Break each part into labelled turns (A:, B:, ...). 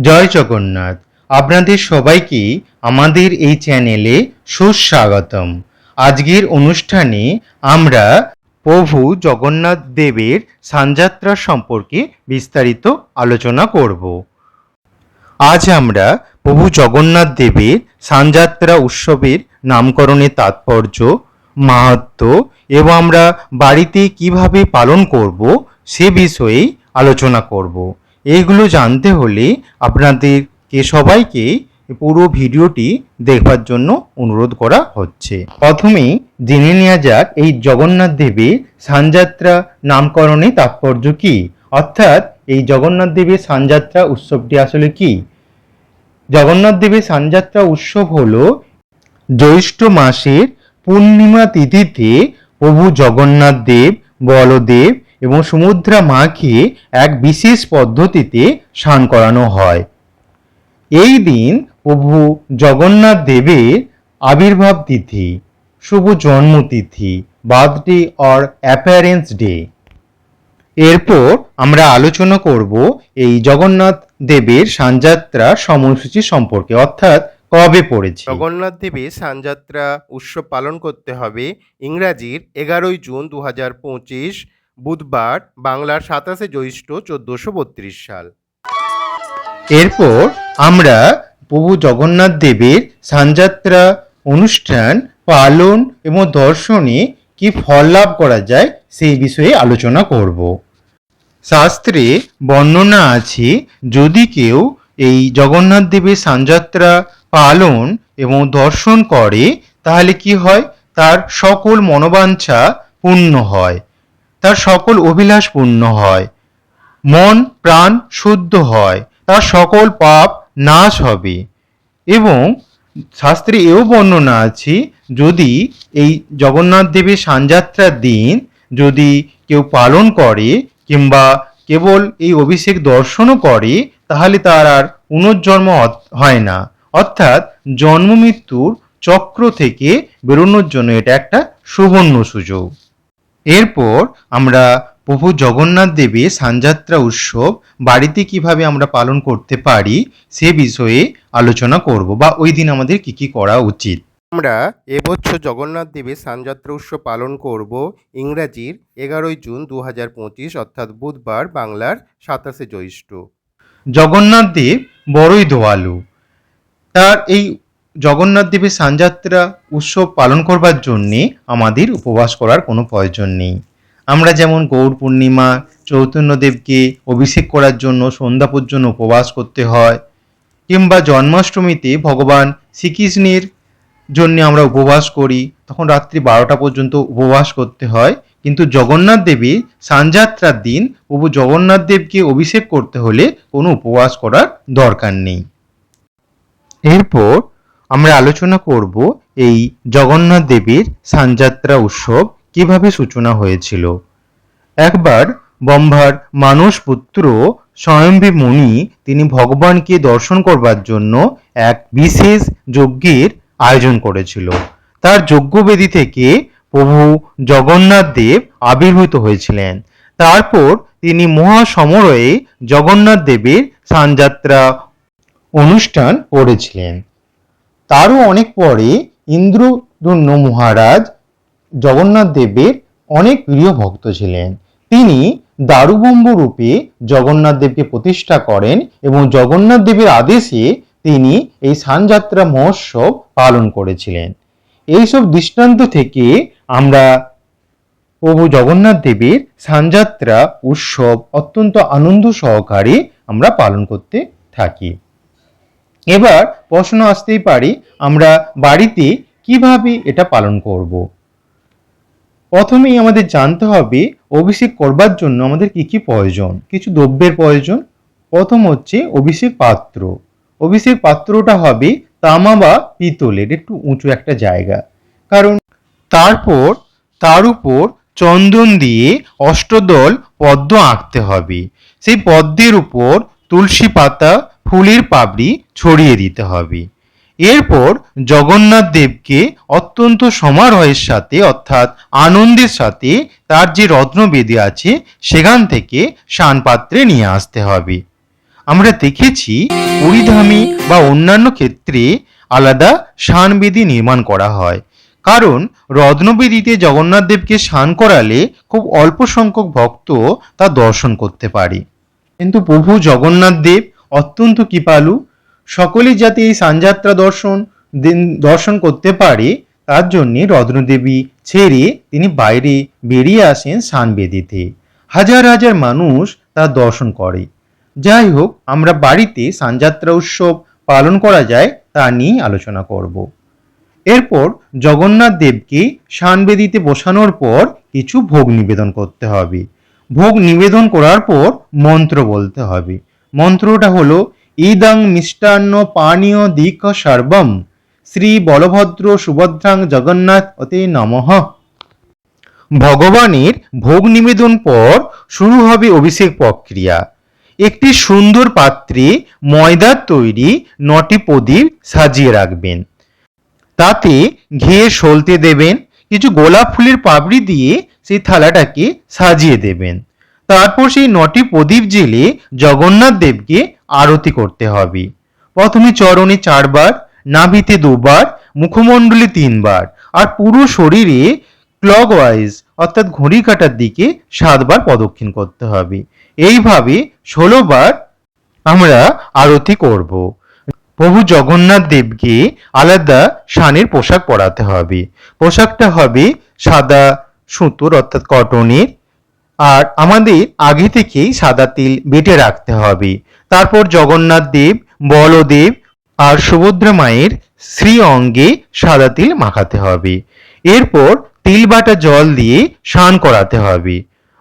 A: জয় জগন্নাথ। আপনাদের সবাইকে আমাদের এই চ্যানেলে সুস্বাগতম। আজকের অনুষ্ঠানে আমরা প্রভু জগন্নাথ দেবের সানযাত্রা সম্পর্কে বিস্তারিত আলোচনা করব। আজ আমরা প্রভু জগন্নাথ দেবের সানযাত্রা উৎসবের নামকরণের তাৎপর্য, মাহাত্ম এবং আমরা বাড়িতে কীভাবে পালন করব সে বিষয়েই আলোচনা করব। এইগুলো জানতে হলে আপনাদেরকে সবাইকে পুরো ভিডিওটি দেখবার জন্য অনুরোধ করা হচ্ছে। প্রথমেই জেনে নেওয়া যাক, এই জগন্নাথ দেবের সানযাত্রা নামকরণে তাৎপর্য কি? অর্থাৎ এই জগন্নাথ দেবের সানযাত্রা উৎসবটি আসলে কি? জগন্নাথ দেবের সানযাত্রা উৎসব হল জ্যৈষ্ঠ মাসের পূর্ণিমা তিথিতে প্রভু জগন্নাথ দেব, বলদেব এবং সমুদ্রা মাকে এক বিশেষ পদ্ধতিতে স্নান করানো হয়। এই দিন প্রভু জগন্নাথ দেবের আবির্ভাব তিথি, শুভ জন্মতিথি, বার্থডে অর অ্যাপারেন্স ডে। এরপর আমরা আলোচনা করব এই জগন্নাথ দেবের সানযাত্রা সময়সূচি সম্পর্কে, অর্থাৎ কবে পড়েছে?
B: জগন্নাথ দেবের সানযাত্রা উৎসব পালন করতে হবে ইংরাজির এগারোই জুন দু হাজার পঁচিশ বুধবার বাংলার সাতাশে জ্যৈষ্ঠ চোদ্দোশো বত্রিশ সাল।
A: এরপর আমরা প্রভু জগন্নাথ দেবের সানযাত্রা অনুষ্ঠান পালন এবং দর্শনে কি ফল লাভ করা যায় সেই বিষয়ে আলোচনা করব। শাস্ত্রে বর্ণনা আছে, যদি কেউ এই জগন্নাথ দেবের সানযাত্রা পালন এবং দর্শন করে, তাহলে কি হয়? তার সকল মনোবাঞ্ছা পূর্ণ হয়। তার সকল অভিলাষ পূর্ণ হয়। মন, প্রাণ শুদ্ধ হয়। তার সকল পাপ নাশ হবে। এবং শাস্ত্রে এও বর্ণনা আছে, যদি এই জগন্নাথ দেবের সানযাত্রার দিন যদি কেউ পালন করে কিংবা কেবল এই অভিষেক দর্শনও করে, তাহলে তার আর পুনর্জন্ম হয় না। অর্থাৎ জন্ম মৃত্যুর চক্র থেকে বেরোনোর জন্য এটা একটা সুবর্ণ সুযোগ। এরপর আমরা প্রভু জগন্নাথ দেবের সানযাত্রা উৎসব বাড়িতে কীভাবে আমরা পালন করতে পারি সে বিষয়ে আলোচনা করব বা ওই দিন আমাদের কি কি করা উচিত।
B: আমরা এবছর জগন্নাথ দেবের সানযাত্রা উৎসব পালন করব ইংরাজির এগারোই জুন দু হাজার পঁচিশ অর্থাৎ বুধবার বাংলার সাতাশে জ্যৈষ্ঠ।
A: জগন্নাথ দেব বড়ই দোয়ালু। তার এই জগন্নাথ দেবের সানযাত্রা উৎসব পালন করবার জন্যে আমাদের উপবাস করার কোনো প্রয়োজন নেই। আমরা যেমন গৌর পূর্ণিমা চৈতন্যদেবকে অভিষেক করার জন্য সন্ধ্যা পর্যন্ত উপবাস করতে হয়, কিংবা জন্মাষ্টমীতে ভগবান শ্রীকৃষ্ণের জন্য আমরা উপবাস করি, তখন রাত্রি বারোটা পর্যন্ত উপবাস করতে হয়। কিন্তু জগন্নাথ দেবী সানযাত্রার দিন প্রভু জগন্নাথ দেবকে অভিষেক করতে হলে কোনো উপবাস করার দরকার নেই। এরপর আমরা আলোচনা করব এই জগন্নাথ দেবীর সানযাত্রা উৎসব কীভাবে সূচনা হয়েছিল। একবার বম্ভার মানস পুত্র স্বয়ম্বী মুনি তিনি ভগবানকে দর্শন করবার জন্য এক বিশেষ যজ্ঞের আয়োজন করেছিল। তার যজ্ঞবেদী থেকে প্রভু জগন্নাথ দেব আবির্ভূত হয়েছিলেন। তারপর তিনি মহাসমরয়ে জগন্নাথ দেবের সানযাত্রা অনুষ্ঠান করেছিলেন। তারও অনেক পরে ইন্দ্রদুম্ন মহারাজ জগন্নাথ দেবের অনেক প্রিয় ভক্ত ছিলেন। তিনি দারুবম্ব রূপে জগন্নাথ দেবকে প্রতিষ্ঠা করেন এবং জগন্নাথ দেবের আদেশে তিনি এই সানযাত্রা মহোৎসব পালন করেছিলেন। এইসব দৃষ্টান্ত থেকে আমরা প্রভু জগন্নাথ দেবের সানযাত্রা, উৎসব অত্যন্ত আনন্দ সহকারে আমরা পালন করতে থাকি। এবার প্রশ্ন আসতেই পারি, আমরা বাড়িতে কীভাবে এটা পালন করব? প্রথমেই আমাদের জানতে হবে, অভিষেক করবার জন্য আমাদের কি কি প্রয়োজন? কিছু দ্রব্যের প্রয়োজন। প্রথম হচ্ছে অভিষেক পাত্র। অভিষেক পাত্রটা হবে তামা বা পিতলের, একটু উঁচু একটা জায়গা। কারণ তারপর, তার উপর চন্দন দিয়ে অষ্টদল পদ্ম আঁকতে হবে। সেই পদ্মের উপর তুলসী পাতা ফুলের পাপড়ি ছড়িয়ে দিতে হবে। এরপর জগন্নাথ দেবকে অত্যন্ত সমারোহের সাথে, অর্থাৎ আনন্দের সাথে তার যে রত্নবেদী আছে, সেখান থেকে শানপাত্রে নিয়ে আসতে হবে। আমরা দেখেছি পরিধামী বা অন্যান্য ক্ষেত্রে আলাদা শানবেদি নির্মাণ করা হয়। কারণ রত্নবেদিতে জগন্নাথ দেবকে স্নান করালে খুব অল্প সংখ্যক ভক্ত তা দর্শন করতে পারে। কিন্তু প্রভু জগন্নাথ দেব অত্যন্ত কৃপালু। সকলেই যাতে এই সানযাত্রা দর্শন দর্শন করতে পারে, তার জন্যে রত্নদেবী ছেড়ে তিনি বাইরে বেরিয়ে আসেন সানবেদিতে। হাজার হাজার মানুষ তার দর্শন করে। যাই হোক, আমরা বাড়িতে সানযাত্রা উৎসব পালন করা যায় তা নিয়ে আলোচনা করব। এরপর জগন্নাথ দেবকে শানবেদিতে বসানোর পর কিছু ভোগ নিবেদন করতে হবে। ভোগ নিবেদন করার পর মন্ত্র বলতে হবে। মন্ত্রটা হলো, ইদং মিষ্টান্ন পানীয় দিক সর্বম, শ্রী বলভদ্র সুভদ্রাং জগন্নাথ অতে নমঃ। ভগবানের ভোগ নিবেদন পর শুরু হবে অভিষেক প্রক্রিয়া। একটি সুন্দর পাত্রে ময়দার তৈরি নটি প্রদীপ সাজিয়ে রাখবেন। তাতে ঘিয়ে সলতে দেবেন, কিছু গোলাপ ফুলের পাপড়ি দিয়ে সেই থালাটাকে সাজিয়ে দেবেন। তারপর সেই নটি প্রদীপ জেলে জগন্নাথ দেবকে আরতি করতে হবে। প্রথমে চরণে চারবার, নাভিতে দুবার, মুখমণ্ডলে তিনবার, আর পুরো শরীরে ক্লকওয়াইজ অর্থাৎ ঘড়ি কাটার দিকে সাতবার প্রদক্ষিণ করতে হবে। এইভাবে ষোলোবার আমরা আরতি করব। প্রভু জগন্নাথ দেবকে আলাদা শানের পোশাক পরাতে হবে। পোশাকটা হবে সাদা সুতোর, অর্থাৎ কটনের আর আমাদের আগে থেকেই সাদা তিল বেটে রাখতে হবে। তারপর জগন্নাথ দেব, বলদেব আর সুভদ্রা মায়ের শ্রী অঙ্গে সাদা তিল মাখাতে হবে। এরপর তিল বাটা জল দিয়ে স্নান করাতে হবে।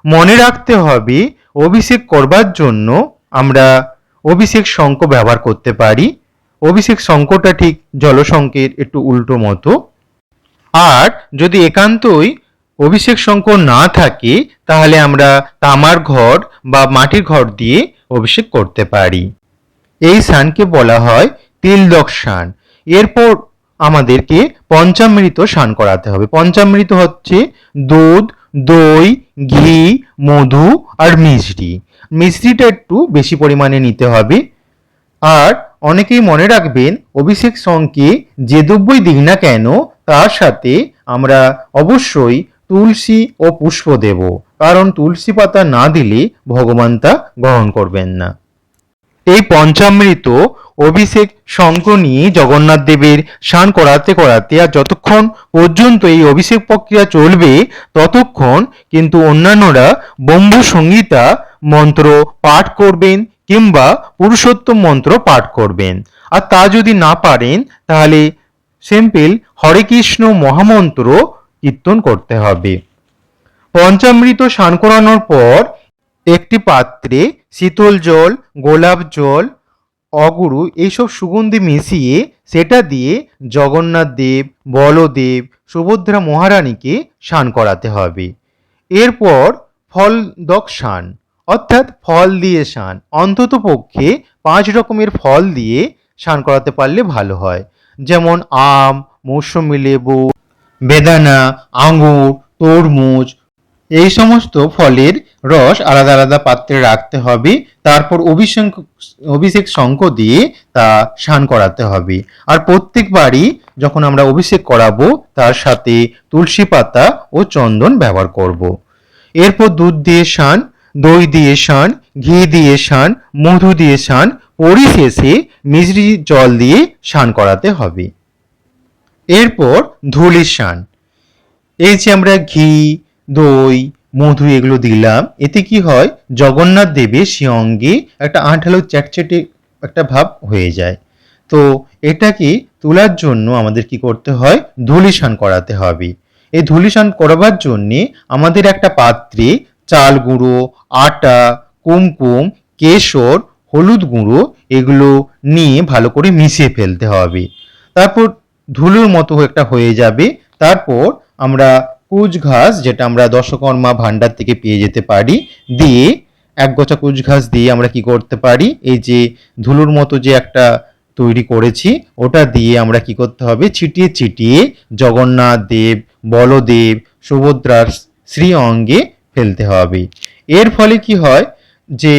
A: মনে রাখতে হবে, অভিষেক করবার জন্য আমরা অভিষেক শঙ্খ ব্যবহার করতে পারি। অভিষেক শঙ্খটা ঠিক জলশঙ্কের একটু উল্টো মতো। আর যদি একান্তই অভিষেক শঙ্খ না থাকে, তাহলে আমরা তামার ঘর বা মাটির ঘর দিয়ে অভিষেক করতে পারি। এই স্নানকে বলা হয় তিলদক স্নান। এরপর আমাদেরকে পঞ্চামৃত স্নান করাতে হবে। পঞ্চামৃত হচ্ছে দুধ, দই, ঘি, মধু আর মিষ্টি। মিষ্টিটা একটু বেশি পরিমাণে নিতে হবে। আর অনেকেই মনে রাখবেন, অভিষেক সঙ্গে যে দ্রব্যই দিক না কেন, তার সাথে আমরা অবশ্যই তুলসী ও পুষ্প দেব। কারণ তুলসী পাতা না দিলে ভগবান তা গ্রহণ করবেন না। এই পঞ্চামৃত অভিষেক শঙ্খ নিয়ে জগন্নাথ দেবের স্নান করাতে করাতে আর যতক্ষণ পর্যন্ত এই অভিষেক প্রক্রিয়া চলবে, ততক্ষণ কিন্তু অন্যান্যরা বম্বু সঙ্গীতা মন্ত্র পাঠ করবেন কিংবা পুরুষোত্তম মন্ত্র পাঠ করবেন। আর তা যদি না পারেন, তাহলে সিম্পল হরে কৃষ্ণ মহামন্ত্র কীর্তন করতে হবে। পঞ্চামৃত স্নান করানোর পর একটি পাত্রে শীতল জল, গোলাপ জল, অগুরু এইসব সুগন্ধি মিশিয়ে সেটা দিয়ে জগন্নাথ দেব, বলদেব, সুভদ্রা মহারানীকে স্নান করাতে হবে। এরপর ফলদক স্নান, অর্থাৎ ফল দিয়ে স্নান। অন্তত পক্ষে পাঁচ রকমের ফল দিয়ে স্নান করাতে পারলে ভালো হয়। যেমন আম, মৌসুমি লেবু বেদানা আঙুর তরমুজ, এই সমস্ত ফলের রস আলাদা আলাদা পাত্রে রাখতে হবে। তারপর অভিষেক অভিষেক শঙ্খ দিয়ে তা স্নান করাতে হবে। আর প্রত্যেকবারই যখন আমরা অভিষেক করাবো, তার সাথে তুলসী পাতা ও চন্দন ব্যবহার করব। এরপর দুধ দিয়ে স্নান, দই দিয়ে স্নান, ঘি দিয়ে স্নান, মধু দিয়ে স্নান, পরিশেষে মিশ্রি জল দিয়ে স্নান করাতে হবে। এরপর ধুলি স্নান এই যে আমরা ঘি, দই, মধু এগুলো দিলাম, এতে কি হয়? জগন্নাথ দেবের সে অঙ্গে একটা আঠালো চ্যাটচ্যাটে একটা ভাব হয়ে যায়। তো এটাকে তোলার জন্য আমাদের কি করতে হয়? ধুলিসান করাতে হবে। এই ধুলিসান করাবার জন্যে আমাদের একটা পাত্রে চাল গুঁড়ো, আটা, কুমকুম, কেশর, হলুদ গুঁড়ো এগুলো নিয়ে ভালো করে মিশিয়ে ফেলতে হবে। তারপর ধুলোর মতো একটা হয়ে যাবে। তারপর আমরা কুচ ঘাস, যেটা আমরা দশকর্মা ভান্ডার থেকে পেয়ে যেতে পারি, দিয়ে এক গোছা কুচ ঘাস দিয়ে আমরা কি করতে পারি? এই যে ধুলোর মতো যে একটা তৈরি করেছি, ওটা দিয়ে আমরা কি করতে হবে? ছিটিয়ে ছিটিয়ে জগন্নাথ দেব, বলদেব, সুভদ্রার শ্রী অঙ্গে ফেলতে হবে। এর ফলে কি হয় যে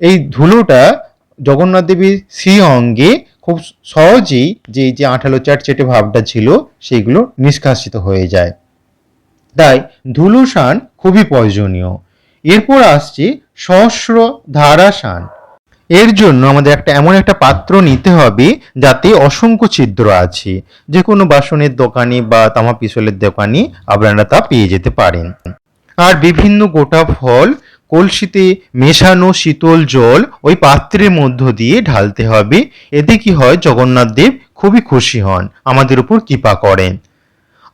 A: এই ধুলোটা জগন্নাথ দেবীর শ্রী অঙ্গে খুব সহজেই যে যে আঠালো চাটচেটে ভাবটা ছিল, সেইগুলো নিষ্কাশিত হয়ে যায়। তাই ধুলোসান খুবই প্রয়োজনীয়। এরপর আসছে সহস্র ধারাসান এর জন্য আমাদের একটা এমন একটা পাত্র নিতে হবে যাতে অসংখ্য ছিদ্র আছে। যে কোনো বাসনের দোকানে বা তামা পিছলের দোকানে আপনারা তা পেয়ে যেতে পারেন। আর বিভিন্ন গোটা ফল কলসিতে মেশানো শীতল জল ওই পাত্রের মধ্য দিয়ে ঢালতে হবে। এতে কি হয়, জগন্নাথ দেব খুবই খুশি হন, আমাদের উপর কৃপা করেন।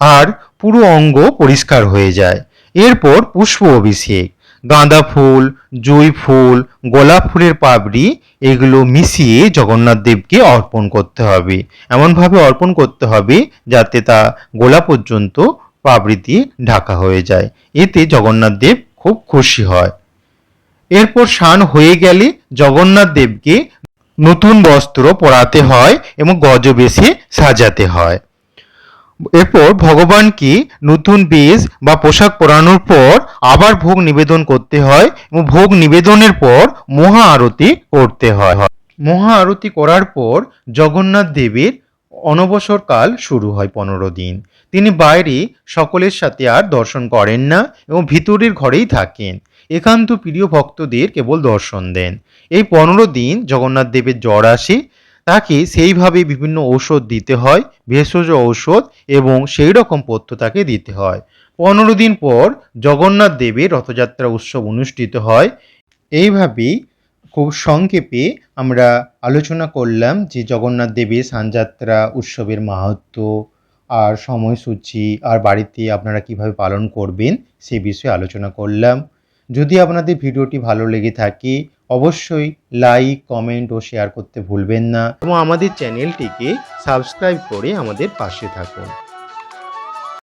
A: আর পুরো অঙ্গ পরিষ্কার হয়ে যায়। এরপর পুষ্প অভিষেক। গাঁদা ফুল, জুঁই ফুল, গোলাপ ফুলের পাপড়ি এগুলো মিশিয়ে জগন্নাথ দেবকে অর্পণ করতে হবে। এমনভাবে অর্পণ করতে হবে যাতে তা গোলা পর্যন্ত পাপড়ি দিয়ে ঢাকা হয়ে যায়। এতে জগন্নাথ দেব খুব খুশি হয়। এরপর স্নান হয়ে গেলে জগন্নাথ দেবকে নতুন বস্ত্র পরাতে হয় এবং গজবেশে সাজাতে হয়। এরপর ভগবানকে নতুন বেশ বা পোশাক পরানোর পর আবার ভোগ নিবেদন করতে হয় এবং ভোগ নিবেদনের পর মহা আরতি করতে হয়। মহা আরতি করার পর জগন্নাথ দেবের অনবসর কাল শুরু হয় পনেরো দিন। তিনি বাইরে সকলের সাথে আর দর্শন করেন না এবং ভিতরের ঘরেই থাকেন। একান্ত প্রিয় ভক্তদের কেবল দর্শন দেন। এই পনেরো দিন জগন্নাথ দেবের জ্বর আসে, তাকে সেইভাবে বিভিন্ন ঔষধ দিতে হয়, ভেষজ ঔষধ এবং সেই রকম পথ্য তাকে দিতে হয়। পনেরো দিন পর জগন্নাথ দেবের রথযাত্রা উৎসব অনুষ্ঠিত হয়। এইভাবেই খুব সংক্ষেপে আমরা আলোচনা করলাম যে জগন্নাথ দেবের সানযাত্রা, উৎসবের মাহাত্ম্য আর সময়সূচি আর বাড়িতে আপনারা কীভাবে পালন করবেন সে বিষয়ে আলোচনা করলাম। যদি আপনাদের ভিডিওটি ভালো লেগে থাকে, অবশ্যই লাইক কমেন্ট ও শেয়ার করতে ভুলবেন না। এবং আমাদের চ্যানেলটিকে সাবস্ক্রাইব করে আমাদের পাশে থাকুন।